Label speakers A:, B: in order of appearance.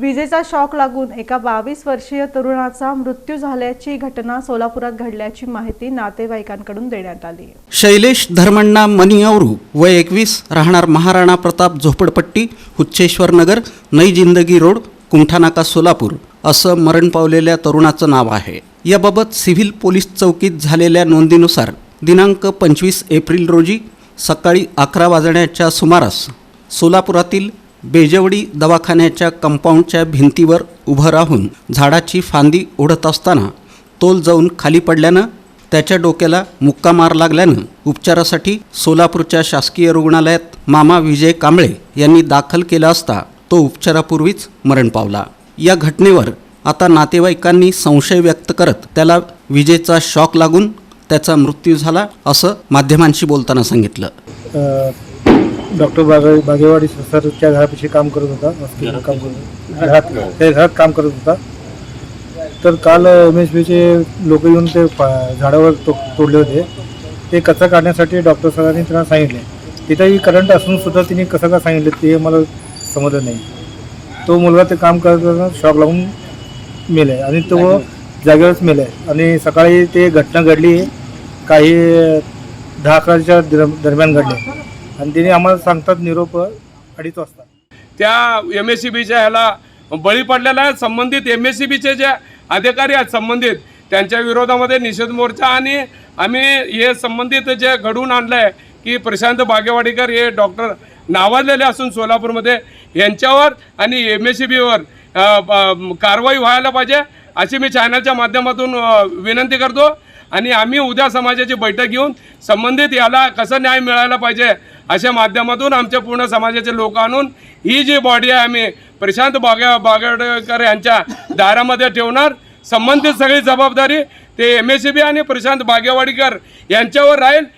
A: विजेचा शॉक लागून एका बावीस वर्षीय तरुणाचा मृत्यू झाल्याची घटना सोलापुरात घडल्याची माहिती नातेवाईकांकडून देण्यात आली.
B: शैलेश धर्मण्णा मनियावरू व एकवीस राहणार महाराणा प्रताप झोपडपट्टी हुच्चेश्वर नगर नई जिंदगी रोड कुमठानाका सोलापूर असं मरण पावलेल्या तरुणाचं नाव आहे. याबाबत सिव्हिल पोलीस चौकीत झालेल्या नोंदीनुसार दिनांक पंचवीस एप्रिल रोजी सकाळी अकरा वाजण्याच्या सुमारास सोलापुरातील बेजवडी दवाखान्याच्या कंपाऊंडच्या भिंतीवर उभं राहून झाडाची फांदी ओढत असताना तोल जाऊन खाली पडल्यानं त्याच्या डोक्याला मुक्का मार लागल्यानं उपचारासाठी सोलापूरच्या शासकीय रुग्णालयात मामा विजय कांबळे यांनी दाखल केला असता तो उपचारापूर्वीच मरण पावला. या घटनेवर आता नातेवाईकांनी संशय व्यक्त करत त्याला विजेचा शॉक लागून त्याचा मृत्यू झाला असं माध्यमांशी बोलताना सांगितलं.
C: डॉक्टर बागे बागेवाडी सरच्या घरापाशी काम करत होता. हॉस्पिटल काम करत होता. घरात ते घरात काम करत होता. तर काल एम एस बीचे लोक येऊन ते पा- झाडावर तो तोडले होते. ते कचरा काढण्यासाठी डॉक्टर सरांनी त्यांना सांगितले. तिथेही करंट असून सुद्धा तिने कसं का सांगितलं ते मला समजलं नाही. तो मुलगा ते काम करताना शॉक लागून मेले आणि तो जागेवरच मेले आणि सकाळी ते घटना घडली. काही दहा अकराच्या दर- दरम्यान घडली. आणि तिने आम्हाला सांगतात निरोप अडीच वाजता.
D: त्या एम एस सी बीच्या ह्याला बळी पडलेला आहे संबंधित एम एस सी बीचे जे अधिकारी आहेत संबंधित त्यांच्या विरोधामध्ये निषेध मोर्चा आणि आम्ही हे संबंधित जे घडवून आणलं आहे की प्रशांत बागेवाडीकर हे डॉक्टर नावाजलेले असून सोलापूरमध्ये यांच्यावर आणि एम एस सी बीवर कारवाई व्हायला पाहिजे अशी मी चॅनलच्या माध्यमातून विनंती करतो. आणि आम्ही उद्या समाजाची बैठक घेऊन संबंधित याला कसं न्याय मिळायला पाहिजे अशा माध्यमातून आमच्या पूर्ण समाजाचे लोक आणून ही जी बॉडी आहे आम्ही प्रशांत बागे बागडकर यांच्या दारामध्ये ठेवणार. संबंधित सगळी जबाबदारी ते एम एस सी बी आणि प्रशांत बागेवाडीकर यांच्यावर राहील.